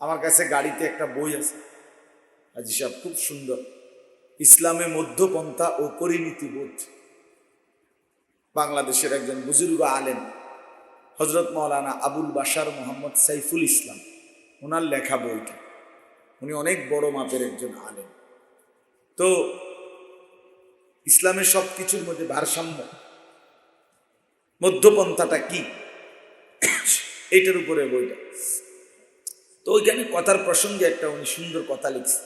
আমার কাছে গাড়িতে একটা বই আছে। হাজি সাহেব, খুব সুন্দর। ইসলামে মধ্যপন্থা ও পরিণীতি বোধ বাংলাদেশের একজন বুজুর্গ আলেন হজরত মৌলানা আবুল বাশার মোহাম্মদ সাইফুল ইসলাম, ওনার লেখা বইটা। উনি অনেক বড় মাপের একজন আলেন তো, ইসলামের সব কিছুর মধ্যে ভারসাম্য, মধ্যপন্থাটা কি? এইটার উপরে বইটা। তো ওইখানে কথার প্রসঙ্গে একটা উনি সুন্দর কথা লিখছে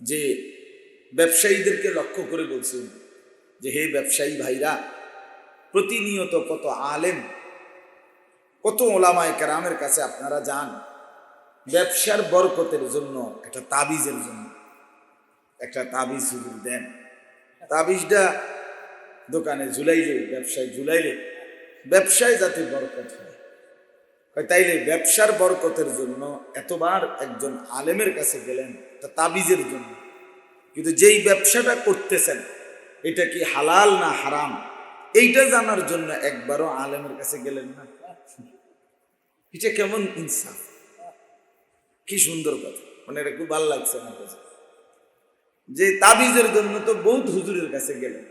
যে ব্যবসায়ীদেরকে লক্ষ্য করে বলছেন যে, হে ব্যবসায়ী ভাইরা, প্রতিনিয়ত কত আলেম, কত ওলামায় কেরামের কাছে আপনারা যান, ব্যবসার বরকতের জন্য, একটা তাবিজের জন্য, একটা তাবিজ হুজুর দেন। তাবিজটা দোকানে ঝুলাইলে, ব্যবসায় ঝুলাইলে, ব্যবসায় যাতে বরকত হয়। তাইলে ব্যবসার বরকতের জন্য এতবার একজন আলেমের কাছে গেলেন তা তাবিজের জন্য। কিন্তু যেই ব্যবসাটা করতেছেন, এটা কি হালাল না হারাম? এইটা জানার জন্য একবারও আলেমের কাছে গেলেন না। এটা কেমন ইনসাফ? কি সুন্দর কথা। মানে এটা খুব ভালো লাগছে আমার কাছে। যে তাবিজের জন্য তো বহুত হুজুরের কাছে গেলেন।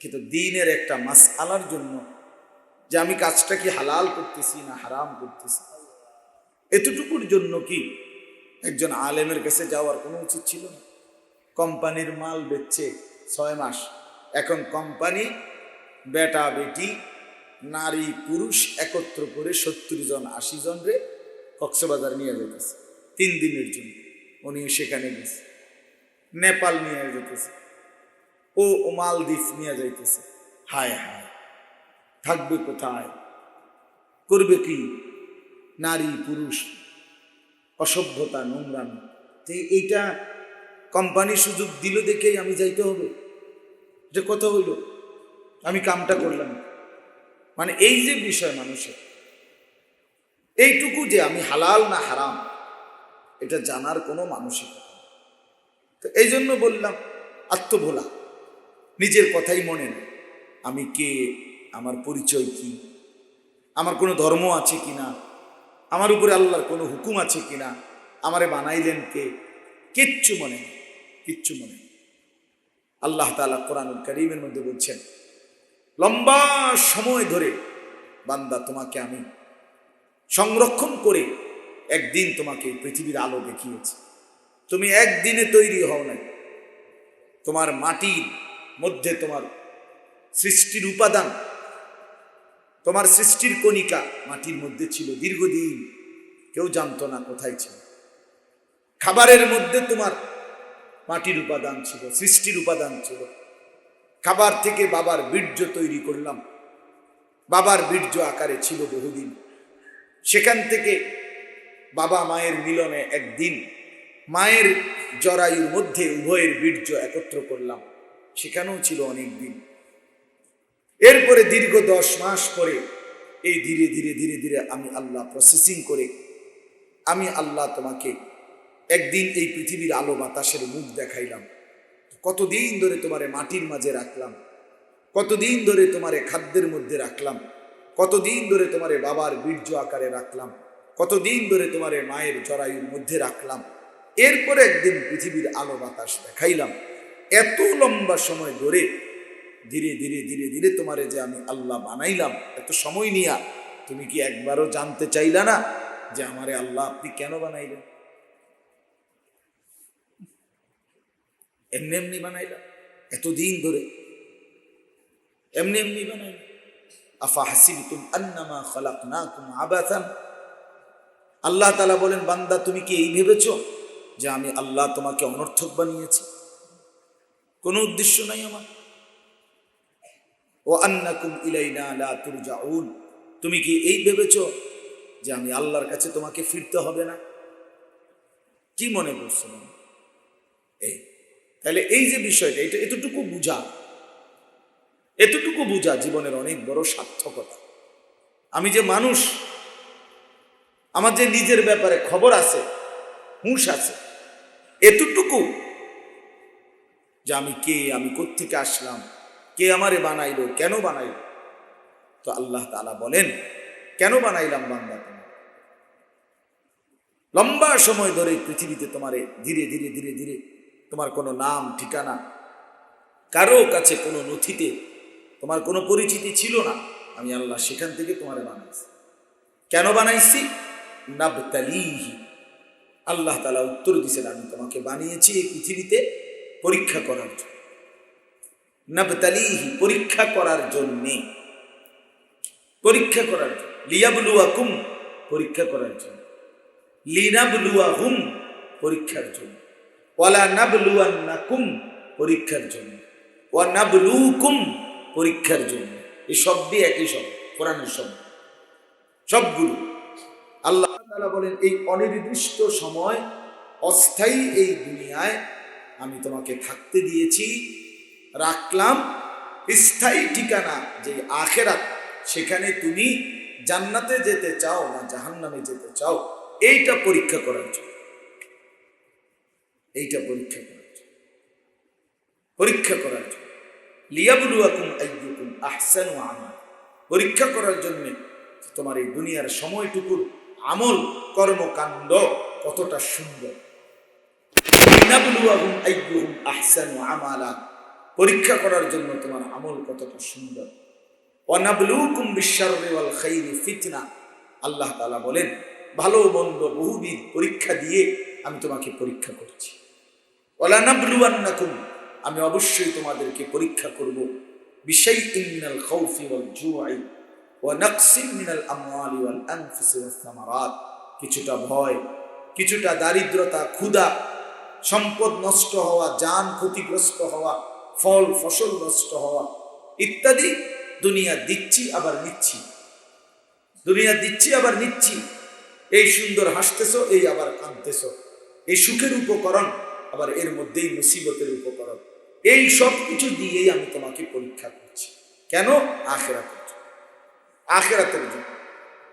কিন্তু দিনের একটা মাস আলার জন্য যে আমি কাজটা কি হালাল করতেছি না হারাম করতেছি? এতটুকুর জন্য কি একজন আলেমের কাছে যাওয়ার কোনো উচিত ছিল না? কোম্পানির মাল বেচছে ছয় মাস। এখন কোম্পানি বেটা বেটি, নারী, পুরুষ একত্র করে সত্তর জন, আশি জন রে কক্সবাজার নিয়ে যেতেছে। তিন দিনের জন্য। উনি সেখানে গেছে। নেপাল নিয়ে যেতেছে। ও মালদ্বীপ নিয়ে যাইতেছে। হায় হায়। থাকবে কোথায়? করবে কি? নারী, পুরুষ, অসভ্যতা, নোংরামি। তো এইটা কোম্পানি সুযোগ দিল দেখেই আমি যাইতে হবে। যে কথা হইল। আমি কামটা করলাম। মানে এই যে বিষয় মানুষের, এইটুকু যে আমি হালাল না হারাম, এটা জানার কোনো নেই। তো এই জন্য বললাম, আত্মভোলা। নিজের কথাই মনে আমি কে? আমার পরিচয় কি? আমার কোনো ধর্ম আছে কিনা? আমার উপরে আল্লাহর কোনো হুকুম আছে কিনা? আমারে বানাইলেন কে? কিচ্ছু মনে কিচ্ছু মনে আল্লাহ তালা কোরআনুল করিমের মধ্যে বলছেন, লম্বা সময় ধরে বান্দা তোমাকে আমি সংরক্ষণ করে একদিন তোমাকে পৃথিবীর আলো দেখিয়েছি। তুমি একদিনে তৈরি হও নাই। তোমার মাটির মধ্যে তোমার সৃষ্টির উপাদান তোমার সৃষ্টির কণিকা মাটির মধ্যে ছিল দীর্ঘদিন। কেউ জানতো না কোথায় ছিল। খাবারের মধ্যে তোমার মাটির উপাদান ছিল, সৃষ্টির উপাদান ছিল। খাবার থেকে বাবার বীর্য তৈরি করলাম। বাবার বীর্য আকারে ছিল বহুদিন। সেখান থেকে বাবা মায়ের মিলনে একদিন মায়ের জরায়ুর মধ্যে উভয়ের বীর্য একত্র করলাম। সেখানেও ছিল অনেক দিন এরপরে দীর্ঘ দশ মাস পরে এই ধীরে ধীরে ধীরে ধীরে আমি আল্লাহ প্রসেসিং করে আমি আল্লাহ তোমাকে একদিন এই পৃথিবীর আলো বাতাসের মুখ দেখাইলাম। কতদিন ধরে তোমারে মাটির মাঝে রাখলাম, কতদিন ধরে তোমারে খাদ্যের মধ্যে রাখলাম, কতদিন ধরে তোমারে বাবার বীর্য আকারে রাখলাম, কতদিন ধরে তোমারে মায়ের জরায়ুর মধ্যে রাখলাম। এরপরে একদিন পৃথিবীর আলো বাতাস দেখাইলাম। এত লম্বা সময় ধরে ধীরে ধীরে ধীরে ধীরে তোমারে যে আমি আল্লাহ বানাইলাম, এত সময় নিয়া তুমি কি একবারও জানতে চাইলা না যে আমারে আল্লাহ আপনি কেন বানাইলেন? এমনি এমনি বানাইলাম, এতদিন ধরে। এমনি এমনি বানাইলাম। আফা হাসিবতুম আন্নামা খালাকনাকুম আবাথান আল্লাহ তালা বলেন, বান্দা, তুমি কি এই ভেবেছ যে আমি আল্লাহ তোমাকে অনর্থক বানিয়েছি? কোনো উদ্দেশ্য নাই আমার। ও আন্নাকুম ইলাইনা লা তুরজাউন। তুমি কি এই ভেবেছ যে আমি আল্লাহর কাছে তোমাকে ফিরতে হবে না? কি মনে করছ এই, তাহলে এই যে বিষয়টা, এটা এতটুকু বুঝা এতটুকু বুঝা জীবনের অনেক বড় সার্থকতা। আমি যে মানুষ, আমার যে নিজের ব্যাপারে খবর আছে, হুঁশ আছে, এতটুকু যে আমি কে, আমি কোত্থেকে আসলাম? কে আমারে বানাইলো? কেন বানাইলো? তো আল্লাহ তালা বলেন, কেন বানাইলাম বান্দা লম্বা সময় ধরে পৃথিবীতে তোমারে ধীরে ধীরে ধীরে ধীরে তোমার কোনো নাম, ঠিকানা, কারও কাছে কোনো নথিতে তোমার কোনো পরিচিতি ছিল না, আমি আল্লাহ সেখান থেকে তোমারে বানাইছি। কেন বানাইছি? নাবতালিহি। আল্লাহ তালা উত্তর দিছেন আমি তোমাকে বানিয়েছি এই পৃথিবীতে পরীক্ষা করার জন্য। নাবতালিহি, পরীক্ষা করার জন্যে। পরীক্ষা করার জন্য। লিয়াবলুয়াকুম, পরীক্ষা করার জন্য। লিনাবলুয়াহুম, পরীক্ষার জন্য। ওয়ালা নাবলুয়ান্নাকুম, পরীক্ষার জন্য। ওয়া নাবলুকুম, পরীক্ষার জন্য। এই শব্দই একই শব্দ, কোরআনের শব্দ। সবগুলো। আল্লাহ তাআলা বলেন, এই অনির্দিষ্ট সময়, অস্থায়ী এই দুনিয়ায় আমি তোমাকে থাকতে দিয়েছি। রাখলাম স্থায়ী ঠিকানা যে আখেরাত, সেখানে তুমি জান্নাতে যেতে চাও না জাহান্নামে যেতে চাও, এইটা পরীক্ষা করার জন্য। এইটা পরীক্ষা করার জন্য। পরীক্ষা করার জন্য। লিয়াবুলুয়াকুম আইয়ুকুম আহসানু পরীক্ষা করার জন্য তোমার এই দুনিয়ার সময়টুকুর আমল, কর্মকাণ্ড কতটা সুন্দর। লিনাবলুয়াহুম আইয়ুহুম আহসানু আমালা। পরীক্ষা করার জন্য তোমার আমল কতটা সুন্দর। অনাবলুকুম বিশ্বরে ওয়াল খাইরি ফিতনা। আল্লাহ তাআলা বলেন, ভালো মন্দ বহুবিধ পরীক্ষা দিয়ে আমি তোমাকে পরীক্ষা করছি। ওয়ালানাবলুয়ান্নাকুম, আমি অবশ্যই তোমাদেরকে পরীক্ষা করব। বিশাই মিনাল খাউফি ওয়াল জুআই ওয়া নাকসিম মিনাল আমওয়ালি ওয়াল কিছুটা ভয়, কিছুটা দারিদ্রতা, ক্ষুধা, সম্পদ নষ্ট হওয়া যান ক্ষতিগ্রস্ত হওয়া ফল ফসল নষ্ট হওয়া ইত্যাদি দুনিয়া দিচ্ছি, আবার নিচ্ছি। দুনিয়া দিচ্ছি, আবার নিচ্ছি। এই সুন্দর হাসতেছো, এই আবার কাঁদতেছো। এই সুখের উপকরণ, আবার এর মধ্যেই মুসিবতের উপকরণ। এই সব কিছু দিয়েই আমি তোমাকে পরীক্ষা করছি। কেন? আখেরাতের জন্য। আখেরাতের জন্য।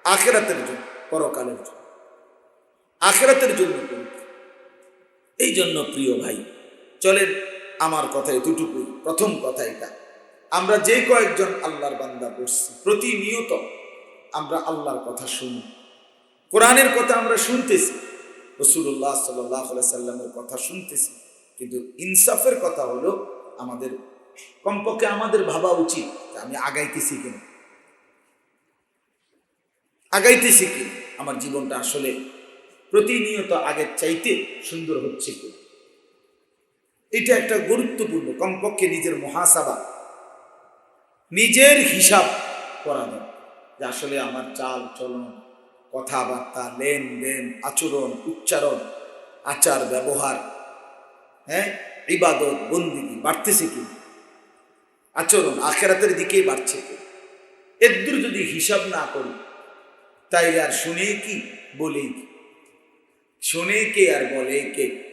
আখেরাতের জন্য, পরকালের জন্য। আখেরাতের জন্য পরীক্ষা। এই জন্য প্রিয় ভাই, চলেন আমার কথা এতটুকুই। প্রথম কথা এটা। আমরা যে কয়েকজন আল্লাহর বান্দা পড়ছি প্রতিনিয়ত আমরা আল্লাহর কথা শুনি। কোরআনের কথা আমরা শুনতেছি রসুল্লাহ সাল্লাহ সাল্লামের কথা শুনতেছি। কিন্তু ইনসাফের কথা হলো, আমাদের কমপক্ষে আমাদের ভাবা উচিত আমি আগাইতেছি কিনা। আগাইতেছি কি আমার জীবনটা আসলে প্রতিনিয়ত আগের চাইতে সুন্দর হচ্ছে কি এটা একটা গুরুত্বপূর্ণ কমপক্ষে নিজের মহাসাবা। নিজের হিসাব করা যে আসলে আমার চাল, চলন, কথাবার্তা, লেনদেন, আচরণ, উচ্চারণ, আচার, ব্যবহার হ্যাঁ ইবাদত, বন্দিগি বাড়তেছে কি আচরণ আখেরাতের দিকেই বাড়ছে কি যদি হিসাব না করি তাই আর শুনে কি বলেই কি? শুনে কে আর বলে কে?